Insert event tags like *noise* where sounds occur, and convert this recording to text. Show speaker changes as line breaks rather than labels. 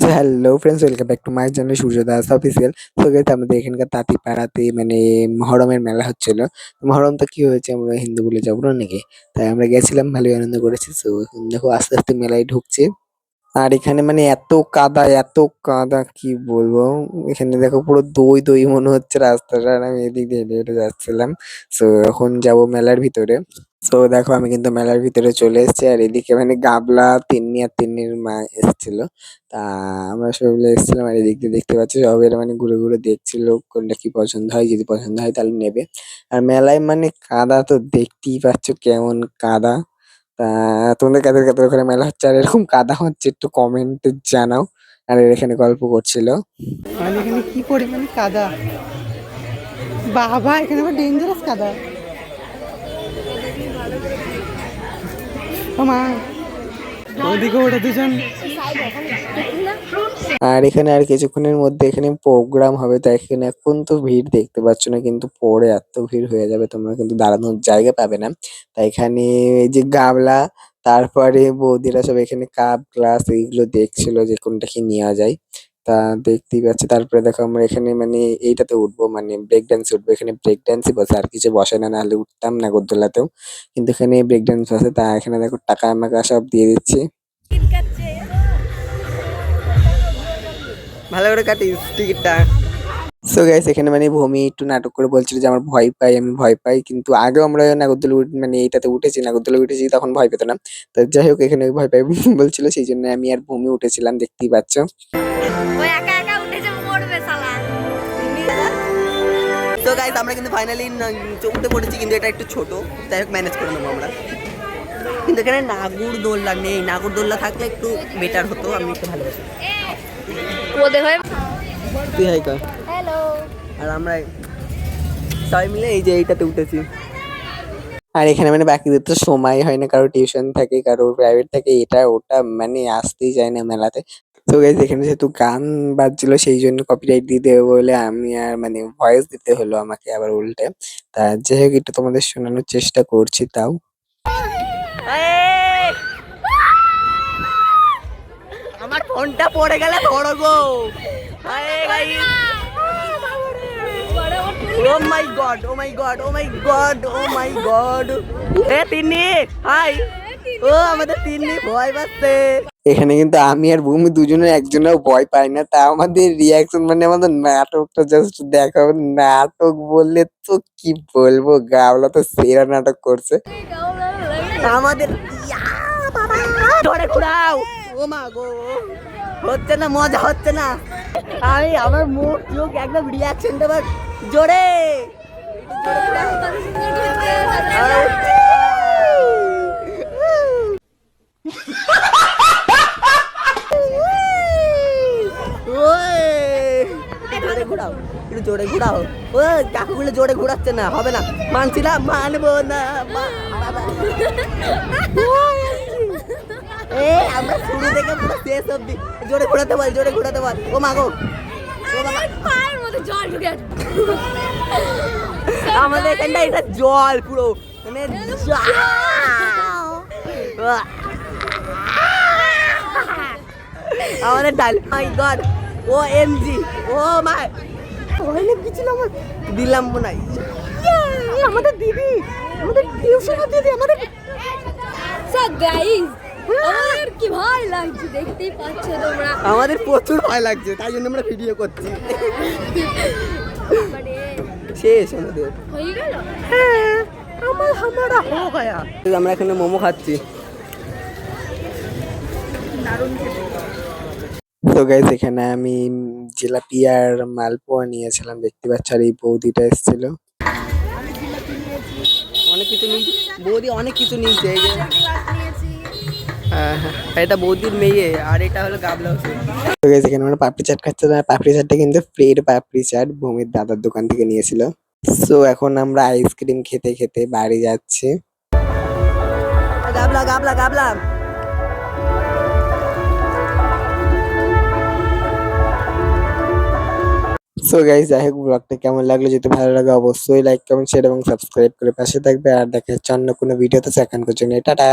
So hello friends welcome back to my channel Surya Das official তো guys আমাদের এখানকার তাঁতিপাড়াতে মানে মহরমের মেলা হচ্ছিল। মহরম তো কি হয়েছে, আমরা হিন্দু বলে যাব না নাকি? তাই আমরা গেছিলাম, ভালোই আনন্দ করেছি। সো দেখো, আস্তে আস্তে মেলায় ঢুকছে। আর এখানে মানে এত কাদা এত কাদা, কি বলব? এখানে দেখো, পুরো দই দই মনে হচ্ছে রাস্তাটা। আমি এদিক দিয়ে হেঁটে যাচ্ছিলাম। সো এখন যাব মেলার ভিতরে। তো দেখো আমি কিন্তু মেলার ভিতরে চলে এসেছি, আর এদিকে মানে গাবলা, তিন্নি আর তিন্নির মা এসেছিল। তা আমরা সবাই মিলে এসেছিলাম, আর এদিক দিয়ে দেখতে পাচ্ছি সবাই মানে ঘুরে ঘুরে দেখছিল, কোনটা কি পছন্দ হয়, যদি পছন্দ হয় তাহলে নেবে। আর মেলায় মানে কাদা তো দেখতেই পাচ্ছ কেমন কাদা। তা তোমাদের কাদের কাদের ওখানে মেলা হচ্ছে, আর এরকম কাদা হচ্ছে একটু কমেন্টে জানাও, আর এর এখানে গল্প করছিল।
আর এখানে কি পরিমাণে কাদা? বাবা, এখানে আবার ডেঞ্জারাস কাদা।
আর এখানে আর কিছুক্ষণের মধ্যে এখানে প্রোগ্রাম হবে, তাই এখানে এখন তো ভিড় দেখতে পাচ্ছ না, কিন্তু পরে এত ভিড় হয়ে যাবে, তোমরা কিন্তু দাঁড়ানোর জায়গা পাবে না। তাই এখানে এই যে গামলা তারপরে বৌদিরা সব এখানে কাপ, গ্লাস, এইগুলো দেখছিল যে কোনটা কি নেওয়া যায়। তা দেখতেই পাচ্ছি। তারপরে দেখো আমরা এখানে মানে এইটাতে উঠবো মানে ব্রেক ডান্স উঠবো। এখানে ব্রেক ডান্সই বসে, আর কিছু বসে না, নাহলে উঠতাম না নাগরদোলাতেও কিন্তু এখানে ব্রেক ড্যান্স বসে, তা এখানে দেখো টাকা আমাকে সব দিয়ে দিচ্ছে।
ভালো করে কাটিস, টিকিটটা।
সো গাইস এখানে মানে ভূমি একটু নাটক করে বলছিল যে আমার ভয় পাই আমি ভয় পাই। কিন্তু আগেও আমরা নাগরদোলা উঠ- মানে এইটাতে উঠেছি নাগরদোলা উঠেছি তখন ভয় পেত না। তো যাই হোক এখানে ভয় পাই *laughs* বলছিল সেই জন্য আমি আর ভূমি উঠেছিলাম দেখতেই পাচ্ছ।
ও একা একা উঠেছে মরবে শালা।
তো গাইস আমরা কিন্তু ফাইনালি উঠে পড়েছি কিন্তু এটা একটু ছোট। যাই হোক ম্যানেজ করে নেব আমরা। কিন্তু এখানে নাগুর দোল্লা নেই। নাগুর দোল্লা থাকলে একটু বেটার হতো আমি একটু ভালোবাসি। তুই হাই কর।
হ্যালো
আর আমরা সবাই মিলে এই যে এইটাতে উঠেছি।
আর এখানে মানে বাকিদের তো সময় হয় না কারও টিউশন থাকে কারও প্রাইভেট থাকে এটা ওটা মানে আসতেই চায় না মেলাতে। তো গাইস এখানে যেহেতু গান বাজছিল সেই জন্য কপিরাইট দিয়ে দেবে বলে আমি আর মানে ভয়েস দিতে হলো আমাকে আবার উল্টে। তা যাই হোক একটু তোমাদের শোনানোর চেষ্টা করছি তাও।
আমার ফোনটা পড়ে গেলে ধরো গো ও my God oh my God oh my God oh my God A Tinni hi ও আমাদের তিন্নি ভয় পাচ্ছে।
এখানে কিন্তু আমি আর ভূমি দুজনে একজনেও ভয় পাই না তা আমাদের রিয়াকশন মানে আমাদের নাটকটা জাস্ট দেখা নাটক বললে তো কি বলব গাওলা তো সেরা নাটক করছে।
আমাদের বাবা, ধরে ঘুরাও। ও মা গো। হচ্ছে না, মজা হচ্ছে না আমি আমার মুখ চোখ একদম রিয়াকশনটা বাস জোরে ঘুরাও। একটু জোরে ঘোরাও ও কাকুগুলো জোরে ঘোরাচ্ছে না, হবে না, মানবো না, মা- বাবা। *laughs* এ আমরা শুরু থেকে পুরো শেষ জোরে ঘোরাতে বল জোরে ঘোরাতে বল। ও মাগো ও
পায়ের মধ্যে জল ঢুকে
আমাদের এখানটা এটা জল পুরো। মানে আমাদের ডাল মাই God O M G oh my আমার। দিলাম মনে হয়। আমাদের দিদি। আমাদের টিউশনের দিদি আমাদের
গাইস আমার কি ভয় লাগছে? দেখতেই পাচ্ছ তোমরা।
আমাদের প্রচুর ভয় লাগছে তাই জন্য আমরা ভিডিও করছি।
মানে
শেষ আমাদের।
হয়ে গেল?
হ্যাঁ আমার হামারা হো গয়া। আমরা এখানে মোমো খাচ্ছি।
তো গাইস এখানে আমি জিলাপি আর মালপোয়া নিয়েছিলাম দেখতে পাচ্ছ আর এই বৌদিটা এসেছিল।
অনেক কিছু নিয়েছে বৌদি অনেক কিছু নিয়েছে এই এটা বৌদির মেয়ে আর এটা হলো গাবলা
তো গাইস এখানে আমরা পাপড়ি চাট খাচ্ছি। আর পাপড়ি চাটটা কিন্তু ফ্রির পাপড়ি চাট ভূমির দাদার দোকান থেকে নিয়েছিল। সো এখন আমরা আইসক্রিম খেতে খেতে বাড়ি যাচ্ছি।
গাবলা গাবলা গাবলা।
সো গাইস যাই হোক ব্লগটা কেমন লাগল যদি ভালো লাগে অবশ্যই লাইক কমেন্ট শেয়ার এবং সাবস্ক্রাইব করে পাশে থাকবে। আর দেখা হচ্ছে অন্য কোনো ভিডিওতে সেকেন্ড করছি টাটা!